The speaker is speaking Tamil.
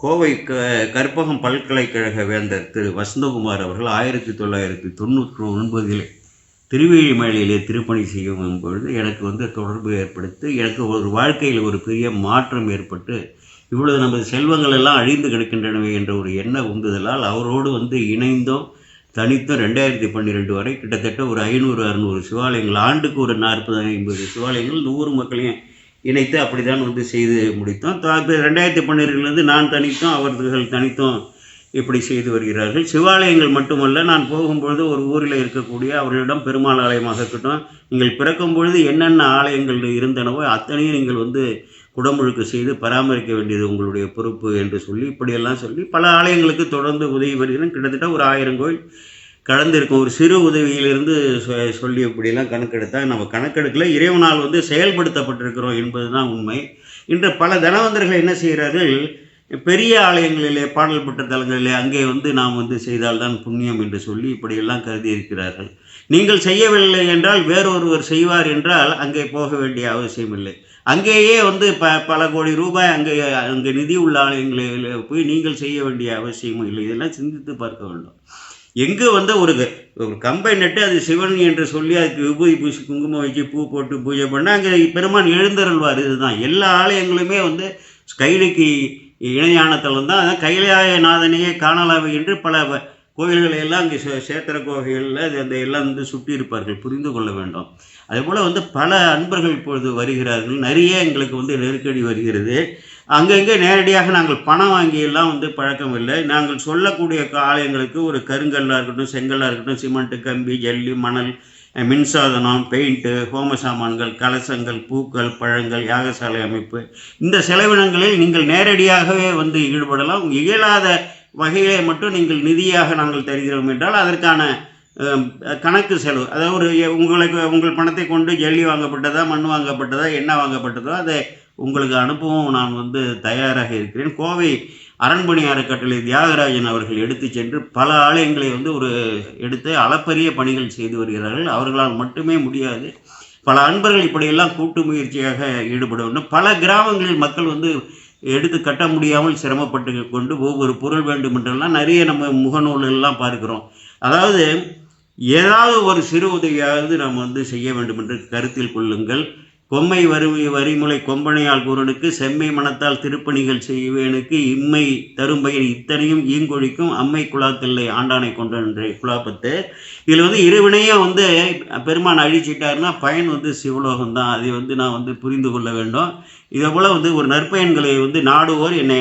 கோவை க கற்பகம் பல்கலைக்கழக வேந்தர் திரு வசந்தகுமார் அவர்கள் ஆயிரத்தி தொள்ளாயிரத்தி தொண்ணூற்றி ஒன்பதில் திருவேழிமலையிலே திருப்பணி செய்யும் பொழுது எனக்கு வந்து தொடர்பு ஏற்படுத்தி எனக்கு ஒரு வாழ்க்கையில் ஒரு பெரிய மாற்றம் ஏற்பட்டு இவ்வளவு நமது செல்வங்கள் எல்லாம் அழிந்து கிடக்கின்றனவே என்ற ஒரு எண்ண உந்துதலால் அவரோடு வந்து இணைந்தோம். தனித்தும் ரெண்டாயிரத்தி பன்னிரெண்டு வரை கிட்டத்தட்ட ஒரு ஐநூறு அறுநூறு சிவாலயங்கள் ஆண்டுக்கு ஒரு நாற்பது ஐம்பது சிவாலயங்கள் நூறு மக்களையும் இணைத்து அப்படிதான் வந்து செய்து முடித்தோம். ரெண்டாயிரத்தி பன்னிரெண்டுலேருந்து நான் தனித்தும் அவர்கள் தனித்தும் இப்படி செய்து வருகிறார்கள். சிவாலயங்கள் மட்டுமல்ல நான் போகும்பொழுது ஒரு ஊரில் இருக்கக்கூடிய அவர்களிடம் பெருமாள் ஆலயமாக இருக்கட்டும் நீங்கள் பிறக்கும் பொழுது என்னென்ன ஆலயங்கள் இருந்தனவோ அத்தனையும் நீங்கள் வந்து குடமுழுக்கு செய்து பராமரிக்க வேண்டியது உங்களுடைய பொறுப்பு என்று சொல்லி இப்படியெல்லாம் சொல்லி பல ஆலயங்களுக்கு தொடர்ந்து உதவி வருகிறேன். கிட்டத்தட்ட ஒரு ஆயிரம் கோயில் கடந்திருக்கும் ஒரு சிறு உதவியிலிருந்து சொ- சொல்லி இப்படியெல்லாம் கணக்கெடுத்தா நம்ம கணக்கெடுக்கல. இறைவனால் வந்து செயல்படுத்தப்பட்டிருக்கிறோம் என்பது தான் உண்மை. இன்று பல தனவந்தர்கள் என்ன செய்கிறார்கள்? பெரிய ஆலயங்களிலே பாடல் பெற்ற தலங்களிலே அங்கே வந்து நாம் வந்து செய்தால்தான் புண்ணியம் என்று சொல்லி இப்படியெல்லாம் கருதி இருக்கிறார்கள். நீங்கள் செய்யவில்லை என்றால் வேறொருவர் செய்வார் என்றால் அங்கே போக வேண்டிய அவசியம் இல்லை. அங்கேயே வந்து ப பல கோடி ரூபாய் அங்கே அங்கே நிதி உள்ள ஆலயங்களில் போய் நீங்கள் செய்ய வேண்டிய அவசியமும் இல்லை. இதெல்லாம் சிந்தித்து பார்க்க வேண்டும். எங்கே வந்து ஒரு ஒரு கம்பை நட்டு அது சிவன் என்று சொல்லி அதுக்கு விபூதி பூசி குங்குமம் வச்சு பூ போட்டு பூஜை பண்ணால் அங்கே பெருமான் எழுந்தருள்வார். இதுதான் எல்லா ஆலயங்களுமே வந்து கைலைக்கு இணையான தலம் தான். அதான் கைலாயநாதனையே காணலாவை என்று பல கோயில்களை எல்லாம் அங்கே சே- சேத்திர கோகைகளில் அது அந்த எல்லாம் வந்து சுட்டி இருப்பார்கள் புரிந்து கொள்ள வேண்டும். அதேபோல் வந்து பல அன்பர்கள் இப்பொழுது வருகிறார்கள். நிறைய எங்களுக்கு வந்து நெருக்கடி வருகிறது. அங்கங்கே நேரடியாக நாங்கள் பணம் வாங்கியெல்லாம் வந்து பழக்கம் இல்லை. நாங்கள் சொல்லக்கூடிய ஆலயங்களுக்கு ஒரு கருங்கல்லாக இருக்கட்டும் செங்கல்லாக இருக்கட்டும் சிமெண்ட்டு கம்பி ஜல்லி மணல் மின்சாதனம் பெயிண்ட்டு ஹோம சாமான்கள் கலசங்கள் பூக்கள் பழங்கள் யாகசாலை அமைப்பு. இந்த செலவினங்களில் நீங்கள் நேரடியாகவே வந்து ஈடுபடலாம். இயலாத வகையிலே மட்டும் நீங்கள் நிதியாக நாங்கள் தருகிறோம் என்றால் அதற்கான கணக்கு செலவு. அதாவது ஒரு உங்களுக்கு உங்கள் பணத்தை கொண்டு ஜல்லி வாங்கப்பட்டதா மண் வாங்கப்பட்டதா என்ன வாங்கப்பட்டதோ அதை உங்களுக்கு அனுப்பவும் நான் வந்து தயாராக இருக்கிறேன். கோவை அரண்மனை அறக்கட்டளை தியாகராஜன் அவர்கள் எடுத்து சென்று பல ஆலயங்களை வந்து ஒரு எடுத்து அளப்பரிய பணிகள் செய்து வருகிறார்கள். அவர்களால் மட்டுமே முடியாது. பல அன்பர்கள் இப்படியெல்லாம் கூட்டு முயற்சியாக ஈடுபட வேண்டும். பல கிராமங்களில் மக்கள் வந்து எடுத்து கட்ட முடியாமல் சிரமப்பட்டு கொண்டு ஒவ்வொரு பொருள் வேண்டும் என்றெல்லாம் நிறைய நம்ம முகநூலெல்லாம் பார்க்குறோம். பார்க்கிறோம் அதாவது ஏதாவது ஒரு சிறு உதவியாவது நாம் வந்து செய்ய வேண்டும் என்று கருத்தில் கொள்ளுங்கள். கொம்மை வறுமை வரிமுலை கொம்பனையால் கூறனுக்கு செம்மை மனத்தால் திருப்பணிகள் செய்வேனுக்கு இம்மை தரும்பயிர் இத்தனையும் ஈங்கொழிக்கும் அம்மை குலாத்தில்லை ஆண்டானை கொண்டு குழாப்பத்து. இதில் வந்து இருவினையும் வந்து பெருமான் அழிச்சிட்டாருன்னா பயன் வந்து சிவலோகம் தான் அதை வந்து நான் வந்து புரிந்து கொள்ள வேண்டும். இதே போல் வந்து ஒரு நற்பயன்களை வந்து நாடுவோர் என்னை